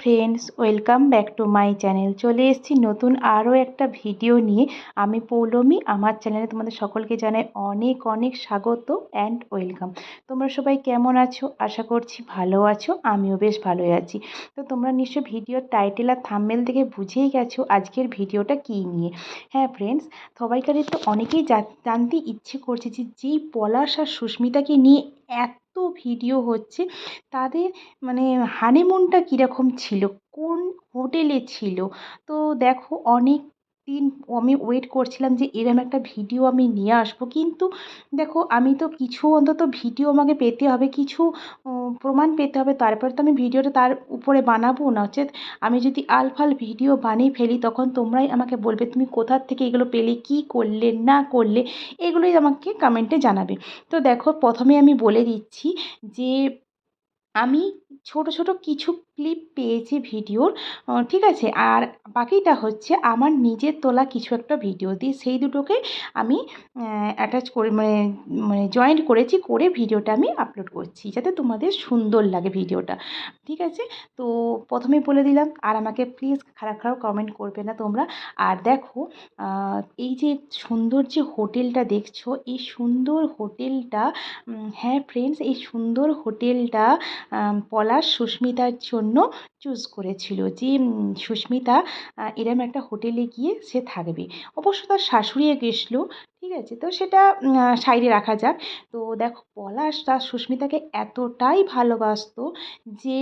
Friends welcome back to my channel চলে এসেছি নতুন আরও একটা ভিডিও নিয়ে। আমি পৌলমী, আমার চ্যানেলে তোমাদের সকলকে জানাই অনেক অনেক স্বাগত অ্যান্ড ওয়েলকাম তোমরা সবাই কেমন আছো? আশা করছি ভালো আছো, আমিও বেশ ভালোই আছি। তো তোমরা নিশ্চয়ই ভিডিওর টাইটেল আর থাম্বেল দেখে বুঝেই গেছো আজকের ভিডিওটা কী নিয়ে। হ্যাঁ ফ্রেন্ডস সবাইকারই তো অনেকেই জানতে ইচ্ছে করছে যে, যেই পলাশ আর সুস্মিতাকে নিয়ে এত ভিডিও হচ্ছে তাদের মানে হানিমুনটা কীরকম ছিল? কোন হোটেলে ছিল? তো দেখো অনেক দিন আমি ওয়েট করছিলাম যে এরম একটা ভিডিও আমি নিয়ে আসব। কিন্তু দেখো, আমি তো কিছু অন্তত ভিডিও আমাকে পেতে হবে, কিছু প্রমাণ পেতে হবে। তারপর তো আমি ভিডিওটা তার উপরে বানাবো নচেৎ আমি যদি আলফাল ভিডিও বানিয়ে ফেলি, তখন তোমরাই আমাকে বলবে, তুমি কোথার থেকে এগুলো পেলে, কী করলে, না করলে? এগুলোই আমাকে কমেন্টে জানাবে। তো দেখো, প্রথমে আমি বলে দিচ্ছি যে, আমি ছোটো ছোটো কিছু ক্লিপ পেয়েছি ভিডিওর ঠিক আছে? আর বাকিটা হচ্ছে আমার নিজের তোলা কিছু একটা ভিডিও দিয়ে সেই দুটোকে আমি অ্যাটাচ করে মানে মানে জয়েন্ট করেছি, করে ভিডিওটা আমি আপলোড করছি, যাতে তোমাদের সুন্দর লাগে ভিডিওটা, ঠিক আছে? তো প্রথমেই বলে দিলাম, আর আমাকে প্লিজ খারাপ খারাপ কমেন্ট করবে না তোমরা। আর দেখো এই যে সুন্দর যে হোটেলটা দেখছ, এই সুন্দর হোটেলটা হ্যাঁ ফ্রেন্ডস এই সুন্দর হোটেলটা পলাশ সুস্মিতার জন্য চুজ করেছিল যে সুস্মিতা এরম একটা হোটেলে গিয়ে সে থাকবে। অবশ্য তার শাশুড়িয়ে গেছিল, ঠিক আছে? তো সেটা সাইডে রাখা যাক। তো দেখো, পলাশ তার সুস্মিতাকে এতটাই ভালোবাসত যে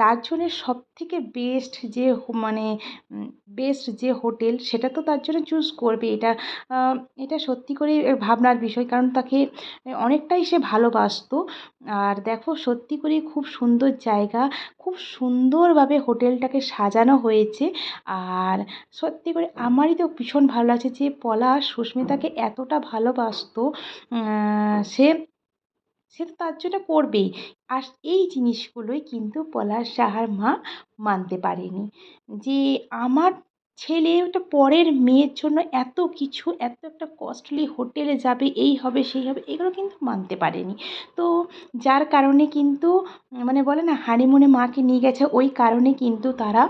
তার জন্যে সবথেকে বেস্ট যে মানে বেস্ট যে হোটেল সেটা তো তার জন্য চুজ করবে। এটা এটা সত্যি করেই ভাবনার বিষয় কারণ তাকে অনেকটাই সে ভালোবাসতো। আর দেখো, সত্যি করেই খুব সুন্দর জায়গা, খুব সুন্দরভাবে হোটেলটাকে সাজানো হয়েছে। আর সত্যি করে আমারই তো ভীষণ ভালো লাগছে যে পলাশ সুস্মিতাকে এতটা ভালোবাসতো। সে সে তো তার জন্য করবেই। আর এই জিনিসগুলোই কিন্তু পলাশ সাহার মা মানতে পারেনি। যে আমার ছেলে ওটা পরের মেয়ের জন্য এত কিছু, এত একটা কস্টলি হোটেলে যাবে, এই হবে, সেই হবে, এগুলো কিন্তু মানতে পারেনি। তো যার কারণে কিন্তু মানে বলে না হানিমুনে মাকে নিয়ে গেছে, ওই কারণে কিন্তু তারা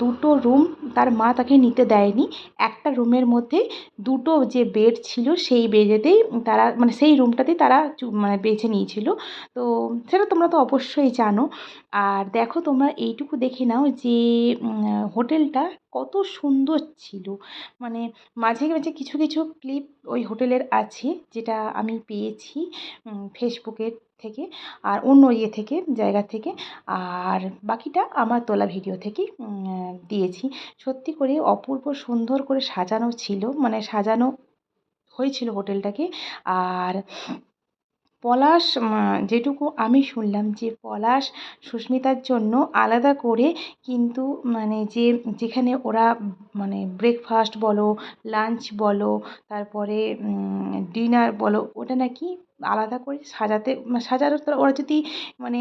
দুটো রুম তার মা তাকে নিতে দেয়নি। একটা রুমের মধ্যে দুটো যে বেড ছিল, সেই বেডেতেই তারা মানে সেই রুমটাতেই তারা মানে বেছে নিয়েছিল। তো সেটা তোমরা তো অবশ্যই জানো। আর দেখো তোমরা এইটুকু দেখে নাও যে হোটেলটা কত সুন্দর ছিল। মানে মাঝে মাঝে কিছু কিছু ক্লিপ ওই হোটেলের আছে যেটা আমি পেয়েছি ফেসবুকের থেকে আর অন্য ইয়ে থেকে, জায়গা থেকে। আর বাকিটা আমার তোলা ভিডিও থেকেই দিয়েছি। সত্যি করে অপূর্ব সুন্দর করে সাজানো ছিল। মানে সাজানো হয়েছিল হোটেলটাকে আর পলাশ যেটুকু আমি শুনলাম যে পলাশ সুস্মিতার জন্য আলাদা করে কিন্তু মানে যে যেখানে ওরা মানে ব্রেকফাস্ট বলো লাঞ্চ বলো, তারপরে ডিনার বলো, ওটা নাকি আলাদা করে সাজাতে সাজানো ওরা যদি মানে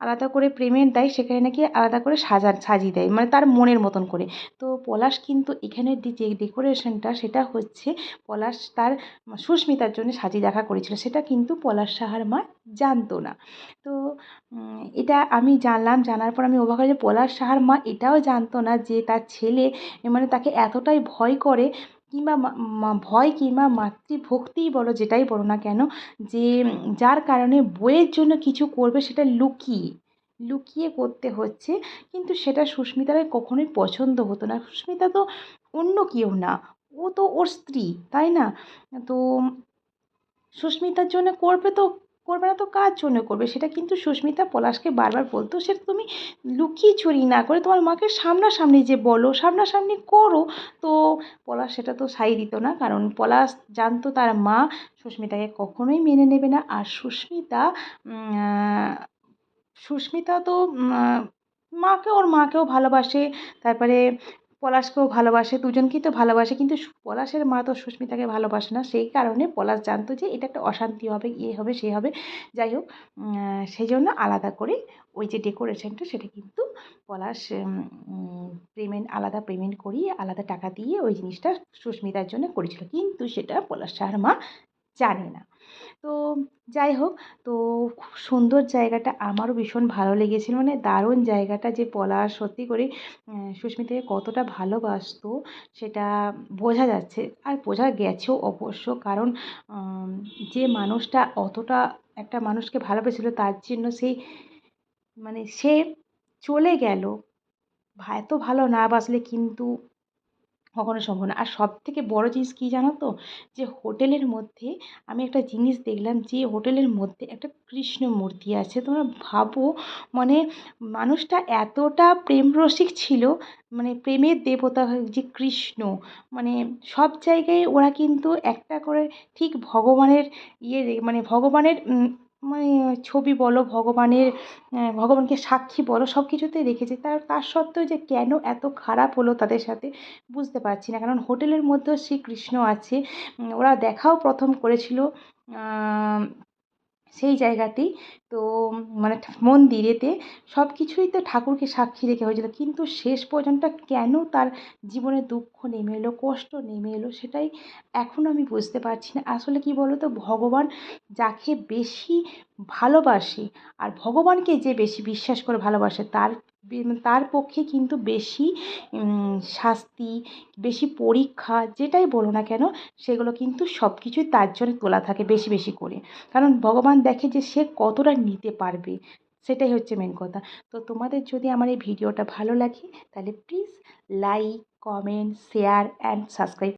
আলাদা করে পেমেন্ট দেয় সেখানে নাকি আলাদা করে সাজা সাজিয়ে দেয় মানে তার মনের মতন করে। তো পলাশ কিন্তু এখানের যে ডেকোরেশনটা সেটা হচ্ছে পলাশ তার সুস্মিতার জন্য সাজিয়ে দেখা করেছিল, সেটা কিন্তু পলাশ সাহার মা জানতো না। তো এটা আমি জানলাম, জানার পর আমি অবাক যে পলাশ সাহার মা এটাও জানতো না যে তার ছেলে মানে তাকে এতটাই ভয় করে কিংবা ভয় কিংবা মাতৃভক্তিই বলো যেটাই বলো না কেন, যে যার কারণে বইয়ের জন্য কিছু করবে সেটা লুকিয়ে লুকিয়ে করতে হচ্ছে। কিন্তু সেটা সুস্মিতার কখনোই পছন্দ হতো না। সুস্মিতা তো অন্য কেউ না। ও তো ওর স্ত্রী, তাই না? তো সুস্মিতার জন্য করবে তো করবে না তো কার জন্য করবে? সেটা কিন্তু সুস্মিতা পলাশকে বারবার বলতো। সেটা তুমি লুকিয়ে চুরি না করে তোমার মাকে সামনাসামনি যে বলো, সামনাসামনি করো। তো পলাশ সেটা তো সাই দিত না, কারণ পলাশ জানতো তার মা সুস্মিতাকে কখনোই মেনে নেবে না। আর সুস্মিতা সুস্মিতা তো মাকে, ওর মাকেও ভালোবাসে। তারপরে পলাশকেও ভালোবাসে, দুজনকেই তো ভালোবাসে, কিন্তু পলাশের মা তো সুস্মিতাকে ভালোবাসে না। সেই কারণে পলাশ জানতো যে এটা একটা অশান্তি হবে ইয়ে হবে, সে হবে। যাই হোক সেই জন্য আলাদা করে ওই যে ডেকোরেশনটা, সেটা কিন্তু পলাশ পেমেন্ট আলাদা পেমেন্ট করিয়ে, আলাদা টাকা দিয়ে ওই জিনিসটা সুস্মিতার জন্য করেছিল। কিন্তু সেটা পলাশ শাহর মা জানে না। তো যাই হোক, তো খুব সুন্দর জায়গাটা আমারও ভীষণ ভালো লেগেছিল। মানে দারুণ জায়গাটা যে পলা সত্যি করে সুস্মিতাকে কতটা ভালোবাসতো, সেটা বোঝা যাচ্ছে। আর বোঝা গেছেও অবশ্য, কারণ যে মানুষটা অতটা একটা মানুষকে ভালোবেসেছিল, তার জন্য সেই মানে সে চলে গেল। এত ভালো না বাসলে কিন্তু কখনো সম্ভব না। আর সব থেকে বড় জিনিস কী জানো তো? যে হোটেলের মধ্যে আমি একটা জিনিস দেখলাম যে হোটেলের মধ্যে একটা কৃষ্ণ মূর্তি আছে। তোমরা ভাবো মানে মানুষটা এতটা প্রেম রসিক ছিল মানে প্রেমের দেবতা যে কৃষ্ণ মানে সব জায়গায় ওরা কিন্তু একটা করে ঠিক ভগবানের ইয়ে মানে ভগবানের মানে ছবি বলো, ভগবানের ভগবানকে সাক্ষী বলো সব কিছুতেই রেখেছে। তার তার সত্ত্বেও যে কেন এত খারাপ হলো তাদের সাথে বুঝতে পারছি না। কারণ হোটেলের মধ্যেও শ্রীকৃষ্ণ আছে। ওরা দেখাও প্রথম করেছিল সেই জায়গাতেই। তো মানে মন্দিরেতে সব কিছুই তো ঠাকুরকে সাক্ষী রেখে হয়েছিল। কিন্তু শেষ পর্যন্ত কেন তার জীবনে দুঃখ নেমে এলো, কষ্ট নেমে এলো, সেটাই এখনও আমি বুঝতে পারছি না। আসলে কী বলো তো ভগবান যাকে বেশি ভালোবাসে আর ভগবানকে যে বেশি বিশ্বাস করে ভালোবাসে, তার তার পক্ষে কিন্তু বেশি শাস্তি, বেশি পরীক্ষা যেটাই বলো না কেন, সেগুলো কিন্তু সব কিছুই তার জন্য তোলা থাকে বেশি বেশি করে। কারণ ভগবান দেখে যে সে কতটা নিতে পারবে, সেটাই হচ্ছে মেন কথা। তো তোমাদের যদি আমার এই ভিডিওটা ভালো লাগে, তাহলে please like comment share and subscribe